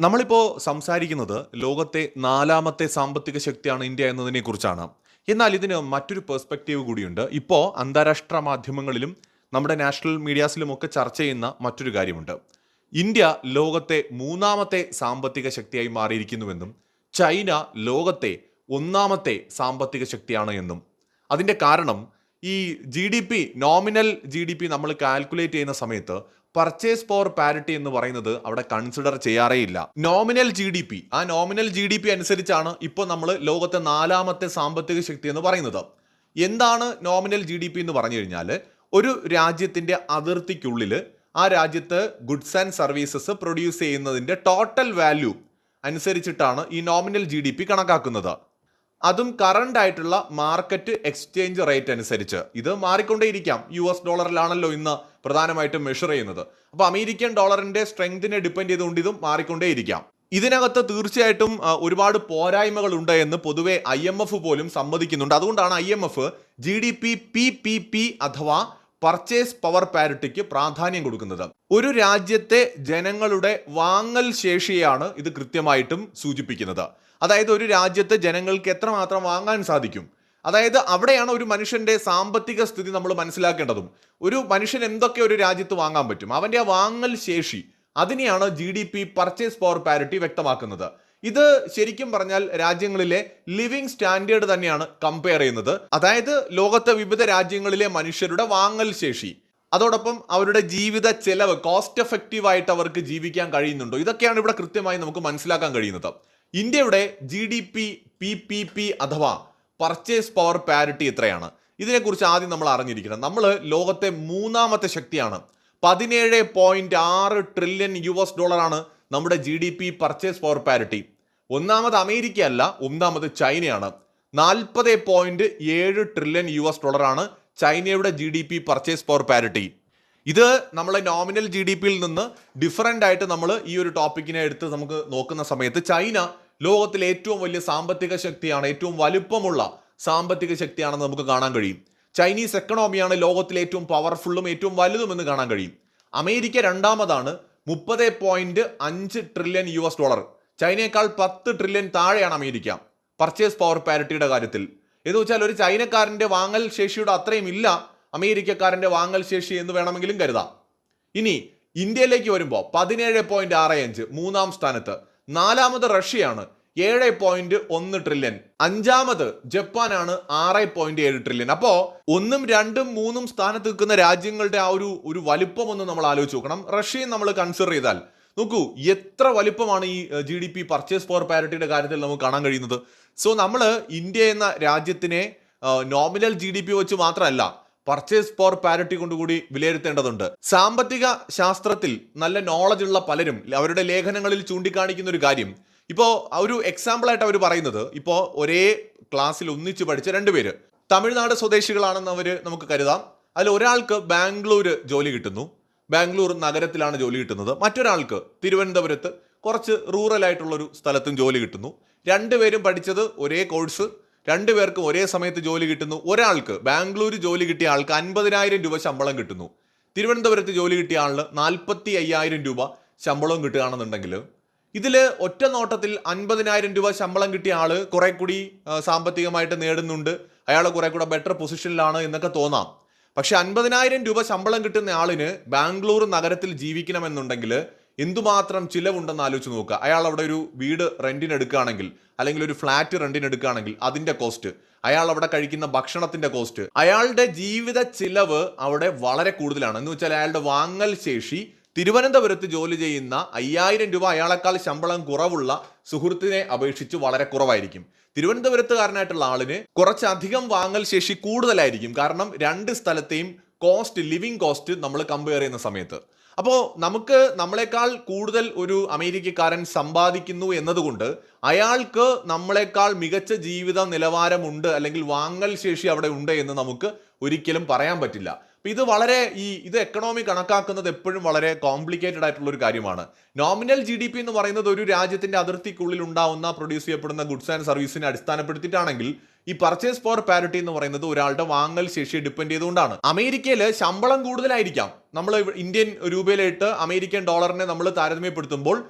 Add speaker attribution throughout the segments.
Speaker 1: നമ്മളിപ്പോൾ സംസാരിക്കുന്നത് ലോകത്തെ നാലാമത്തെ സാമ്പത്തിക ശക്തിയാണ് ഇന്ത്യ എന്നതിനെ കുറിച്ചാണ്. എന്നാൽ ഇതിന് മറ്റൊരു പേഴ്സ്പെക്റ്റീവ് കൂടിയുണ്ട്. ഇപ്പോൾ അന്താരാഷ്ട്ര മാധ്യമങ്ങളിലും നമ്മുടെ നാഷണൽ മീഡിയാസിലും ഒക്കെ ചർച്ച ചെയ്യുന്ന മറ്റൊരു കാര്യമുണ്ട്. ഇന്ത്യ ലോകത്തെ മൂന്നാമത്തെ സാമ്പത്തിക ശക്തിയായി മാറിയിരിക്കുന്നുവെന്നും ചൈന ലോകത്തെ ഒന്നാമത്തെ സാമ്പത്തിക ശക്തിയാണ് എന്നും. അതിന്റെ കാരണം ഈ G D P nominal G D P നമ്മൾ കാൽക്കുലേറ്റ് ചെയ്യുന്ന സമയത്ത് പർച്ചേസ് പവർ പാരിറ്റി എന്ന് പറയുന്നത് അവിടെ കൺസിഡർ ചെയ്യാറേ ഇല്ല നോമിനൽ ജി ഡി പി ആ നോമിനൽ ജി ഡി പി അനുസരിച്ചാണ് ഇപ്പോൾ നമ്മൾ ലോകത്തെ നാലാമത്തെ സാമ്പത്തിക ശക്തി എന്ന് പറയുന്നത്. എന്താണ് നോമിനൽ ജി ഡി പി എന്ന് പറഞ്ഞു കഴിഞ്ഞാൽ ഒരു രാജ്യത്തിന്റെ അതിർത്തിക്കുള്ളിൽ ആ രാജ്യത്ത് ഗുഡ്സ് ആൻഡ് സർവീസസ് പ്രൊഡ്യൂസ് ചെയ്യുന്നതിന്റെ ടോട്ടൽ വാല്യൂ അനുസരിച്ചിട്ടാണ് ഈ നോമിനൽ ജി ഡി പി കണക്കാക്കുന്നത്. അതും കറണ്ട് ആയിട്ടുള്ള മാർക്കറ്റ് എക്സ്ചേഞ്ച് റേറ്റ് അനുസരിച്ച്. ഇത് മാറിക്കൊണ്ടേയിരിക്കാം. യു എസ് ഡോളറിലാണല്ലോ ഇന്ന് പ്രധാനമായിട്ടും മെഷർ ചെയ്യുന്നത്. അപ്പോൾ അമേരിക്കൻ ഡോളറിന്റെ സ്ട്രെങ്തിനെ ഡിപ്പെൻഡ് ചെയ്തുകൊണ്ട് ഇതും മാറിക്കൊണ്ടേയിരിക്കാം. ഇതിനകത്ത് തീർച്ചയായിട്ടും ഒരുപാട് പോരായ്മകൾ ഉണ്ട് എന്ന് പൊതുവെ ഐ എം എഫ് പോലും സമ്മതിക്കുന്നുണ്ട്. അതുകൊണ്ടാണ് I M F G D P P P P അഥവാ പർച്ചേസ് പവർ പാരിറ്റിക്ക് പ്രാധാന്യം കൊടുക്കുന്നത്. ഒരു രാജ്യത്തെ ജനങ്ങളുടെ വാങ്ങൽ ശേഷിയാണ് ഇത് കൃത്യമായിട്ടും സൂചിപ്പിക്കുന്നത്. അതായത് ഒരു രാജ്യത്തെ ജനങ്ങൾക്ക് എത്രമാത്രം വാങ്ങാൻ സാധിക്കും? അതായത് അവിടെയാണ് ഒരു മനുഷ്യന്റെ സാമ്പത്തിക സ്ഥിതി നമ്മൾ മനസ്സിലാക്കേണ്ടതും. ഒരു മനുഷ്യൻ എന്തൊക്കെ ഒരു രാജ്യത്ത് വാങ്ങാൻ പറ്റും? അവന്റെ ആ വാങ്ങൽ ശേഷി അതിനെയാണ് G D P purchase power parity വ്യക്തമാക്കുന്നത്. ഇത് ശരിക്കും പറഞ്ഞാൽ രാജ്യങ്ങളിലെ ലിവിംഗ് സ്റ്റാൻഡേർഡ് തന്നെയാണ് കമ്പയർ ചെയ്യുന്നത്. അതായത് ലോകത്തെ വിവിധ രാജ്യങ്ങളിലെ മനുഷ്യരുടെ വാങ്ങൽ ശേഷി അതോടൊപ്പം അവരുടെ ജീവിത ചെലവ് കോസ്റ്റ് എഫക്റ്റീവ് ആയിട്ട് അവർക്ക് ജീവിക്കാൻ കഴിയുന്നുണ്ടോ? ഇതൊക്കെയാണ് ഇവിടെ കൃത്യമായി നമുക്ക് മനസ്സിലാക്കാൻ കഴിയുന്നത്. ഇന്ത്യയുടെ G D P P P P അഥവാ പർച്ചേസ് പവർ പാരിറ്റി എത്രയാണ് ഇതിനെക്കുറിച്ച് ആദ്യം നമ്മൾ അറിഞ്ഞിരിക്കണം. നമ്മൾ ലോകത്തെ മൂന്നാമത്തെ ശക്തിയാണ്. പതിനേഴ് പോയിന്റ് ആറ് ട്രില്യൺ യു എസ് ഡോളറാണ് നമ്മുടെ G D P purchase power parity ഒന്നാമത് അമേരിക്ക അല്ല ഒന്നാമത് ചൈനയാണ്. നാൽപ്പത് പോയിന്റ് ഏഴ് ട്രില്യൺ യു എസ് ഡോളറാണ് ചൈനയുടെ G D P purchase power parity ഇത് നമ്മളെ നോമിനൽ ജി ഡി പിയിൽ നിന്ന് ഡിഫറന്റ് ആയിട്ട് നമ്മൾ ഈ ഒരു ടോപ്പിക്കിനെ എടുത്ത് നമുക്ക് നോക്കുന്ന സമയത്ത് ചൈന ലോകത്തിലെ ഏറ്റവും വലിയ സാമ്പത്തിക ശക്തിയാണ് ഏറ്റവും വലുപ്പമുള്ള സാമ്പത്തിക ശക്തിയാണെന്ന് നമുക്ക് കാണാൻ കഴിയും. ചൈനീസ് എക്കണോമിയാണ് ലോകത്തിലെ ഏറ്റവും പവർഫുള്ളും ഏറ്റവും വലുതും എന്ന് കാണാൻ കഴിയും. അമേരിക്ക രണ്ടാമതാണ് മുപ്പത് പോയിന്റ് അഞ്ച് ട്രില്യൺ യു എസ് ഡോളർ ചൈനയേക്കാൾ പത്ത് ട്രില്യൺ താഴെയാണ് അമേരിക്ക. പർച്ചേസ് പവർ പാരിറ്റിയുടെ കാര്യത്തിൽ. എന്ന് വെച്ചാൽ ഒരു ചൈനക്കാരന്റെ വാങ്ങൽ ശേഷിയുടെ അത്രയും ഇല്ല അമേരിക്കക്കാരന്റെ വാങ്ങൽ ശേഷി എന്ന് വേണമെങ്കിലും കരുതാം. ഇനി ഇന്ത്യയിലേക്ക് വരുമ്പോൾ പതിനേഴ് പോയിന്റ് ആറ് അഞ്ച് മൂന്നാം സ്ഥാനത്ത്. നാലാമത് റഷ്യയാണ് ഏഴ് പോയിന്റ് ഒന്ന് ട്രില്യൺ അഞ്ചാമത് ജപ്പാനാണ് ആറ് പോയിന്റ് ഏഴ് ട്രില്യൺ അപ്പോ ഒന്നും രണ്ടും മൂന്നും സ്ഥാനത്ത് നിൽക്കുന്ന രാജ്യങ്ങളുടെ ആ ഒരു ഒരു വലിപ്പം ഒന്ന് നമ്മൾ ആലോചിച്ച് നോക്കണം. റഷ്യയും നമ്മൾ കൺസിഡർ ചെയ്താൽ നോക്കൂ എത്ര വലിപ്പമാണ് ഈ G D P purchase power പാരിറ്റിയുടെ കാര്യത്തിൽ നമുക്ക് കാണാൻ കഴിയുന്നത്? സോ നമ്മൾ ഇന്ത്യ എന്ന രാജ്യത്തിനെ നോമിനൽ ജി ഡി പി വെച്ച് മാത്രമല്ല പർച്ചേസ് ഫോർ പാരിറ്റി കൊണ്ടുകൂടി വിലയിരുത്തേണ്ടതുണ്ട്. സാമ്പത്തിക ശാസ്ത്രത്തിൽ നല്ല നോളജ് ഉള്ള പലരും അവരുടെ ലേഖനങ്ങളിൽ ചൂണ്ടിക്കാണിക്കുന്ന ഒരു കാര്യം. ഇപ്പോൾ ഒരു എക്സാമ്പിളായിട്ട് അവർ പറയുന്നത് ഇപ്പോൾ ഒരേ ക്ലാസ്സിൽ ഒന്നിച്ച് പഠിച്ച രണ്ടുപേര് തമിഴ്നാട് സ്വദേശികളാണെന്ന് അവർ നമുക്ക് കരുതാം. അതിൽ ഒരാൾക്ക് ബാംഗ്ലൂർ ജോലി കിട്ടുന്നു. ബാംഗ്ലൂർ നഗരത്തിലാണ് ജോലി കിട്ടുന്നത്. മറ്റൊരാൾക്ക് തിരുവനന്തപുരത്ത് കുറച്ച് റൂറൽ ആയിട്ടുള്ളൊരു സ്ഥലത്തും ജോലി കിട്ടുന്നു. രണ്ടുപേരും പഠിച്ചത് ഒരേ കോഴ്സ് രണ്ടുപേർക്കും ഒരേ സമയത്ത് ജോലി കിട്ടുന്നു. ഒരാൾക്ക് ബാംഗ്ലൂർ ജോലി കിട്ടിയ ആൾക്ക് അൻപതിനായിരം രൂപ ശമ്പളം കിട്ടുന്നു. തിരുവനന്തപുരത്ത് ജോലി കിട്ടിയ ആളിന് നാൽപ്പത്തി അയ്യായിരം രൂപ ശമ്പളവും കിട്ടുകയാണെന്നുണ്ടെങ്കിൽ ഇതിൽ ഒറ്റ നോട്ടത്തിൽ അൻപതിനായിരം രൂപ ശമ്പളം കിട്ടിയ ആൾ കുറെ കൂടി സാമ്പത്തികമായിട്ട് നേടുന്നുണ്ട്. അയാൾ കുറെ കൂടെ ബെറ്റർ പൊസിഷനിലാണ് എന്നൊക്കെ തോന്നാം. പക്ഷെ അൻപതിനായിരം രൂപ ശമ്പളം കിട്ടുന്ന ആളിന് ബാംഗ്ലൂർ നഗരത്തിൽ ജീവിക്കണമെന്നുണ്ടെങ്കിൽ എന്തുമാത്രം ചിലവുണ്ടെന്ന് ആലോചിച്ച് നോക്കുക. അയാൾ അവിടെ ഒരു വീട് റെന്റിന് എടുക്കുകയാണെങ്കിൽ അല്ലെങ്കിൽ ഒരു ഫ്ലാറ്റ് റെന്റിന് എടുക്കുകയാണെങ്കിൽ അതിന്റെ കോസ്റ്റ് അയാൾ അവിടെ കഴിക്കുന്ന ഭക്ഷണത്തിന്റെ കോസ്റ്റ് അയാളുടെ ജീവിത ചിലവ് അവിടെ വളരെ കൂടുതലാണ്. എന്ന് വെച്ചാൽ അയാളുടെ വാങ്ങൽ ശേഷി തിരുവനന്തപുരത്ത് ജോലി ചെയ്യുന്ന അയ്യായിരം രൂപ അയാളെക്കാൾ ശമ്പളം കുറവുള്ള സുഹൃത്തിനെ അപേക്ഷിച്ച് വളരെ കുറവായിരിക്കും. തിരുവനന്തപുരത്തുകാരനായിട്ടുള്ള ആളിന് കുറച്ചധികം വാങ്ങൽ ശേഷി കൂടുതലായിരിക്കും. കാരണം രണ്ട് സ്ഥലത്തെയും കോസ്റ്റ് ലിവിങ് കോസ്റ്റ് നമ്മൾ കമ്പയർ ചെയ്യുന്ന സമയത്ത്. അപ്പോൾ നമുക്ക് നമ്മളെക്കാൾ കൂടുതൽ ഒരു അമേരിക്കക്കാരൻ സമ്പാദിക്കുന്നു എന്നതുകൊണ്ട് അയാൾക്ക് നമ്മളെക്കാൾ മികച്ച ജീവിത നിലവാരമുണ്ട് അല്ലെങ്കിൽ വാങ്ങൽ ശേഷി അവിടെ ഉണ്ട് എന്ന് നമുക്ക് ഒരിക്കലും പറയാൻ പറ്റില്ല. അപ്പം ഇത് വളരെ ഈ ഇത് എക്കണോമി കണക്കാക്കുന്നത് എപ്പോഴും വളരെ കോംപ്ലിക്കേറ്റഡ് ആയിട്ടുള്ള ഒരു കാര്യമാണ്. നോമിനൽ ജി ഡി പി എന്ന് പറയുന്നത് ഒരു രാജ്യത്തിന്റെ അതിർത്തിക്കുള്ളിൽ ഉണ്ടാവുന്ന പ്രൊഡ്യൂസ് ചെയ്യപ്പെടുന്ന ഗുഡ്സ് ആൻഡ് സർവീസിനെ അടിസ്ഥാനപ്പെടുത്തിയിട്ടാണെങ്കിൽ ഈ പർച്ചേസ് പവർ പാരിറ്റി എന്ന് പറയുന്നത് ഒരാളുടെ വാങ്ങൽ ശേഷിയെ ഡിപ്പെൻഡ് ചെയ്തുകൊണ്ടാണ്. അമേരിക്കയിൽ ശമ്പളം കൂടുതലായിരിക്കാം. നമ്മൾ ഇന്ത്യൻ രൂപയിലിട്ട് അമേരിക്കൻ ഡോളറിനെ നമ്മൾ താരതമ്യപ്പെടുത്തുമ്പോൾ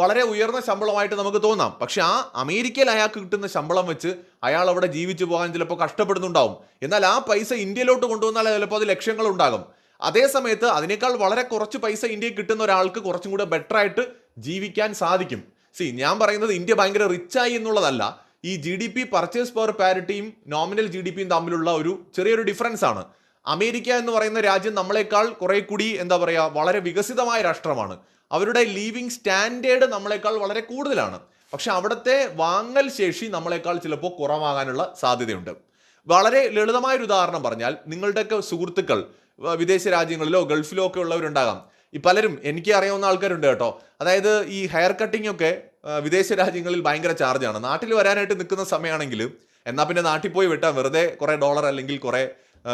Speaker 1: വളരെ ഉയർന്ന ശമ്പളമായിട്ട് നമുക്ക് തോന്നാം. പക്ഷെ ആ അമേരിക്കയിൽ അയാൾക്ക് കിട്ടുന്ന ശമ്പളം വെച്ച് അയാൾ അവിടെ ജീവിച്ചു പോകാൻ ചിലപ്പോൾ കഷ്ടപ്പെടുന്നുണ്ടാവും. എന്നാൽ ആ പൈസ ഇന്ത്യയിലോട്ട് കൊണ്ടുവന്നാൽ ചിലപ്പോൾ അത് ലക്ഷ്യങ്ങൾ ഉണ്ടാകും അതേ സമയത്ത് അതിനേക്കാൾ വളരെ കുറച്ച് പൈസ ഇന്ത്യയിൽ കിട്ടുന്ന ഒരാൾക്ക് കുറച്ചും കൂടെ ബെറ്റർ ആയിട്ട് ജീവിക്കാൻ സാധിക്കും. സി ഞാൻ പറയുന്നത് ഇന്ത്യ ഭയങ്കര റിച്ചായി എന്നുള്ളതല്ല. ഈ G D P purchase power പാരിറ്റിയും nominal G D പിയും തമ്മിലുള്ള ഒരു ചെറിയൊരു ഡിഫറൻസ് ആണ്. അമേരിക്ക എന്ന് പറയുന്ന രാജ്യം നമ്മളെക്കാൾ കുറെ കൂടി എന്താ പറയുക വളരെ വികസിതമായ രാഷ്ട്രമാണ്. അവരുടെ ലീവിങ് സ്റ്റാൻഡേർഡ് നമ്മളെക്കാൾ വളരെ കൂടുതലാണ്. പക്ഷെ അവിടുത്തെ വാങ്ങൽ ശേഷി നമ്മളെക്കാൾ ചിലപ്പോൾ കുറവാകാനുള്ള സാധ്യതയുണ്ട്. വളരെ ലളിതമായ ഒരു ഉദാഹരണം പറഞ്ഞാൽ നിങ്ങളുടെയൊക്കെ സുഹൃത്തുക്കൾ വിദേശ രാജ്യങ്ങളിലോ ഗൾഫിലോ ഒക്കെ ഉള്ളവരുണ്ടാകാം. ഈ പലരും എനിക്ക് അറിയാവുന്ന ആൾക്കാരുണ്ട് കേട്ടോ. അതായത് ഈ ഹെയർ കട്ടിംഗ് ഒക്കെ വിദേശ രാജ്യങ്ങളിൽ ഭയങ്കര ചാർജാണ് നാട്ടിൽ വരാനായിട്ട് നിൽക്കുന്ന സമയമാണെങ്കിൽ എന്നാൽ പിന്നെ നാട്ടിൽ പോയി വിട്ടാൽ വെറുതെ കുറേ ഡോളർ അല്ലെങ്കിൽ കുറേ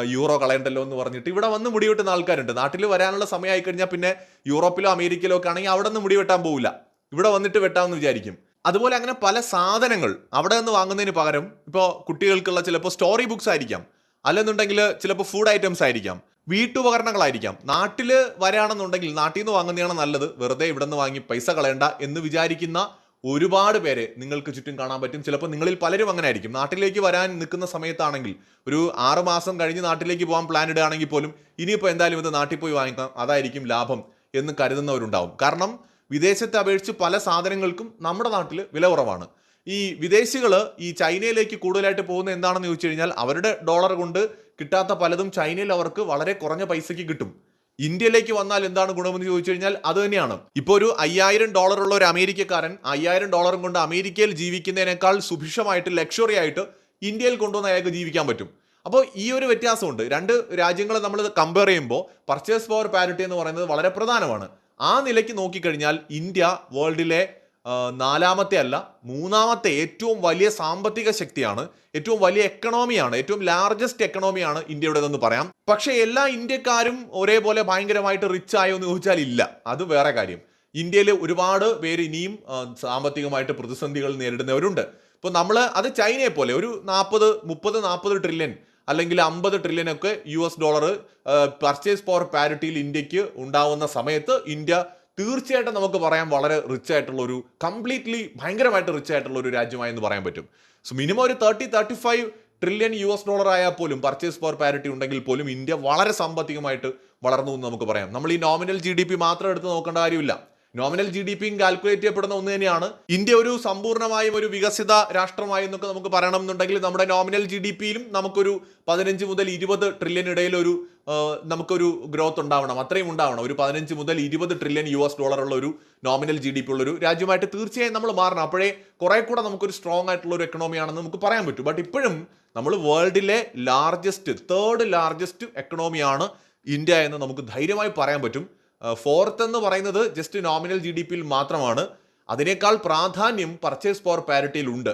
Speaker 1: യൂറോ കളയണ്ടല്ലോ എന്ന് പറഞ്ഞിട്ട് ഇവിടെ വന്ന് മുടി വെട്ടുന്ന ആൾക്കാരുണ്ട്. നാട്ടിൽ വരാനുള്ള സമയമായി കഴിഞ്ഞാൽ പിന്നെ യൂറോപ്പിലോ അമേരിക്കയിലോ ഒക്കെ ആണെങ്കിൽ അവിടെ നിന്ന് മുടി വെട്ടാൻ പോവില്ല. ഇവിടെ വന്നിട്ട് വെട്ടാമെന്ന് വിചാരിക്കും. അതുപോലെ അങ്ങനെ പല സാധനങ്ങൾ അവിടെ നിന്ന് വാങ്ങുന്നതിന് പകരം ഇപ്പോൾ കുട്ടികൾക്കുള്ള ചിലപ്പോൾ സ്റ്റോറി ബുക്സ് ആയിരിക്കാം. അല്ലെന്നുണ്ടെങ്കിൽ ചിലപ്പോൾ ഫുഡ് ഐറ്റംസ് ആയിരിക്കാം. വീട്ടുപകരണങ്ങളായിരിക്കാം. നാട്ടിൽ വരാണെന്നുണ്ടെങ്കിൽ നാട്ടിൽ നിന്ന് വാങ്ങുന്നതാണ് നല്ലത്. വെറുതെ ഇവിടെ നിന്ന് വാങ്ങി പൈസ കളയണ്ട എന്ന് വിചാരിക്കുന്ന ഒരുപാട് പേരെ നിങ്ങൾക്ക് ചുറ്റും കാണാൻ പറ്റും. ചിലപ്പോൾ നിങ്ങളിൽ പലരും അങ്ങനെ ആയിരിക്കും നാട്ടിലേക്ക് വരാൻ നിൽക്കുന്ന സമയത്താണെങ്കിൽ ഒരു ആറ് മാസം കഴിഞ്ഞ് നാട്ടിലേക്ക് പോകാൻ പ്ലാൻ ഇടുകയാണെങ്കിൽ പോലും ഇനിയിപ്പോൾ എന്തായാലും ഇത് നാട്ടിൽ പോയി വാങ്ങിക്കാം അതായിരിക്കും ലാഭം എന്ന് കരുതുന്നവരുണ്ടാവും. കാരണം വിദേശത്തെ അപേക്ഷിച്ച് പല സാധനങ്ങൾക്കും നമ്മുടെ നാട്ടിൽ വില കുറവാണ്. ഈ വിദേശികൾ ഈ ചൈനയിലേക്ക് കൂടുതലായിട്ട് പോകുന്ന എന്താണെന്ന് ചോദിച്ചു കഴിഞ്ഞാൽ അവരുടെ ഡോളർ കൊണ്ട് കിട്ടാത്ത പലതും ചൈനയിൽ അവർക്ക് വളരെ കുറഞ്ഞ പൈസയ്ക്ക് കിട്ടും. ഇന്ത്യയിലേക്ക് വന്നാൽ എന്താണ് ഗുണമെന്ന് ചോദിച്ചു കഴിഞ്ഞാൽ അത് തന്നെയാണ്. ഇപ്പോൾ ഒരു അയ്യായിരം ഡോളർ ഉള്ള ഒരു അമേരിക്കക്കാരൻ അയ്യായിരം ഡോളറും കൊണ്ട് അമേരിക്കയിൽ ജീവിക്കുന്നതിനേക്കാൾ സുഭിക്ഷമായിട്ട് ലക്ഷറി ആയിട്ട് ഇന്ത്യയിൽ കൊണ്ടുവന്ന് അയാൾക്ക് ജീവിക്കാൻ പറ്റും. അപ്പോൾ ഈ ഒരു വ്യത്യാസമുണ്ട്. രണ്ട് രാജ്യങ്ങളെ നമ്മൾ കമ്പയർ ചെയ്യുമ്പോൾ പർച്ചേസ് പവർ പാരിറ്റി എന്ന് പറയുന്നത് വളരെ പ്രധാനമാണ്. ആ നിലയ്ക്ക് നോക്കിക്കഴിഞ്ഞാൽ ഇന്ത്യ വേൾഡിലെ നാലാമത്തെ അല്ല മൂന്നാമത്തെ ഏറ്റവും വലിയ സാമ്പത്തിക ശക്തിയാണ് ഏറ്റവും വലിയ എക്കണോമിയാണ് ഏറ്റവും ലാർജസ്റ്റ് എക്കണോമിയാണ് ഇന്ത്യയുടേതെന്ന് പറയാം. പക്ഷേ എല്ലാ ഇന്ത്യക്കാരും ഒരേപോലെ ഭയങ്കരമായിട്ട് റിച്ച് ആയോ എന്ന് ചോദിച്ചാൽ ഇല്ല. അത് വേറെ കാര്യം. ഇന്ത്യയിൽ ഒരുപാട് പേര് ഇനിയും സാമ്പത്തികമായിട്ട് പ്രതിസന്ധികൾ നേരിടുന്നവരുണ്ട്. ഇപ്പോൾ നമ്മൾ അത് ചൈനയെ പോലെ ഒരു നാൽപ്പത് മുപ്പത് നാൽപ്പത് ട്രില്യൺ അല്ലെങ്കിൽ അമ്പത് ട്രില്യൺ ഒക്കെ U S dollar purchase power പാരിറ്റിയിൽ ഇന്ത്യയ്ക്ക് ഉണ്ടാവുന്ന സമയത്ത് ഇന്ത്യ തീർച്ചയായിട്ടും നമുക്ക് പറയാം വളരെ റിച്ച് ആയിട്ടുള്ള ഒരു കംപ്ലീറ്റ്ലി ഭയങ്കരമായിട്ട് റിച്ച് ആയിട്ടുള്ള ഒരു രാജ്യമായി എന്ന് പറയാൻ പറ്റും. സോ മിനിമം ഒരു thirty thirty five trillion U S dollar ആയാൽ പോലും പർച്ചേസ് പവർ പാരിറ്റി ഉണ്ടെങ്കിൽ പോലും ഇന്ത്യ വളരെ സാമ്പത്തികമായിട്ട് വളർന്നു എന്ന് നമുക്ക് പറയാം. നമ്മൾ ഈ നോമിനൽ ജി ഡി പി മാത്രം എടുത്ത് നോക്കേണ്ട കാര്യമില്ല. നോമിനൽ ജി ഡി പിയും കാൽക്കുലേറ്റ് ചെയ്യപ്പെടുന്ന ഒന്ന് തന്നെയാണ്. ഇന്ത്യ ഒരു സമ്പൂർണമായും ഒരു വികസിത രാഷ്ട്രമായി എന്നൊക്കെ നമുക്ക് പറയണം എന്നുണ്ടെങ്കിൽ നമ്മുടെ നോമിനൽ ജി ഡി പിയിലും നമുക്കൊരു പതിനഞ്ച് മുതൽ ഇരുപത് ട്രില്യൺ ഇടയിലൊരു നമുക്കൊരു ഗ്രോത്ത് ഉണ്ടാവണം. അത്രയും ഉണ്ടാവണം. ഒരു പതിനഞ്ച് മുതൽ ഇരുപത് ട്രില്യൺ യു എസ് ഡോളർ ഉള്ള ഒരു നോമിനൽ ജി ഡി പി ഉള്ളൊരു രാജ്യമായിട്ട് തീർച്ചയായും നമ്മൾ മാറണം. അപ്പോഴേ കുറെ കൂടെ നമുക്കൊരു സ്ട്രോങ് ആയിട്ടുള്ള ഒരു എക്കണോമി ആണെന്ന് നമുക്ക് പറയാൻ പറ്റും. ബട്ട് ഇപ്പോഴും നമ്മൾ വേൾഡിലെ ലാർജസ്റ്റ് തേർഡ് ലാർജസ്റ്റ് എക്കണോമിയാണ് ഇന്ത്യ എന്ന് നമുക്ക് ധൈര്യമായി പറയാൻ പറ്റും. ഫോർത്ത് എന്ന് പറയുന്നത് ജസ്റ്റ് നോമിനൽ ജി ഡി പിയിൽ മാത്രമാണ്. അതിനേക്കാൾ പ്രാധാന്യം പർച്ചേസ് പവർ പാരിറ്റിയിൽ ഉണ്ട്.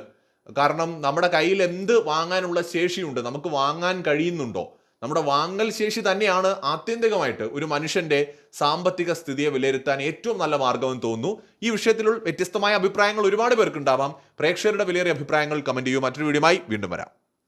Speaker 1: കാരണം നമ്മുടെ കയ്യിൽ എന്ത് വാങ്ങാനുള്ള ശേഷിയുണ്ട്? നമുക്ക് വാങ്ങാൻ കഴിയുന്നുണ്ടോ? നമ്മുടെ വാങ്ങൽ ശേഷി തന്നെയാണ് ആത്യന്തികമായിട്ട് ഒരു മനുഷ്യന്റെ സാമ്പത്തിക സ്ഥിതിയെ വിലയിരുത്താൻ ഏറ്റവും നല്ല മാർഗമെന്ന് തോന്നുന്നു. ഈ വിഷയത്തിൽ വ്യത്യസ്തമായ അഭിപ്രായങ്ങൾ ഒരുപാട് പേർക്കുണ്ടാവാം. പ്രേക്ഷകരുടെ വിലയേറിയ അഭിപ്രായങ്ങൾ കമന്റ് ചെയ്യൂ മറ്റൊരു വീഡിയോയുമായി വീണ്ടും വരാം.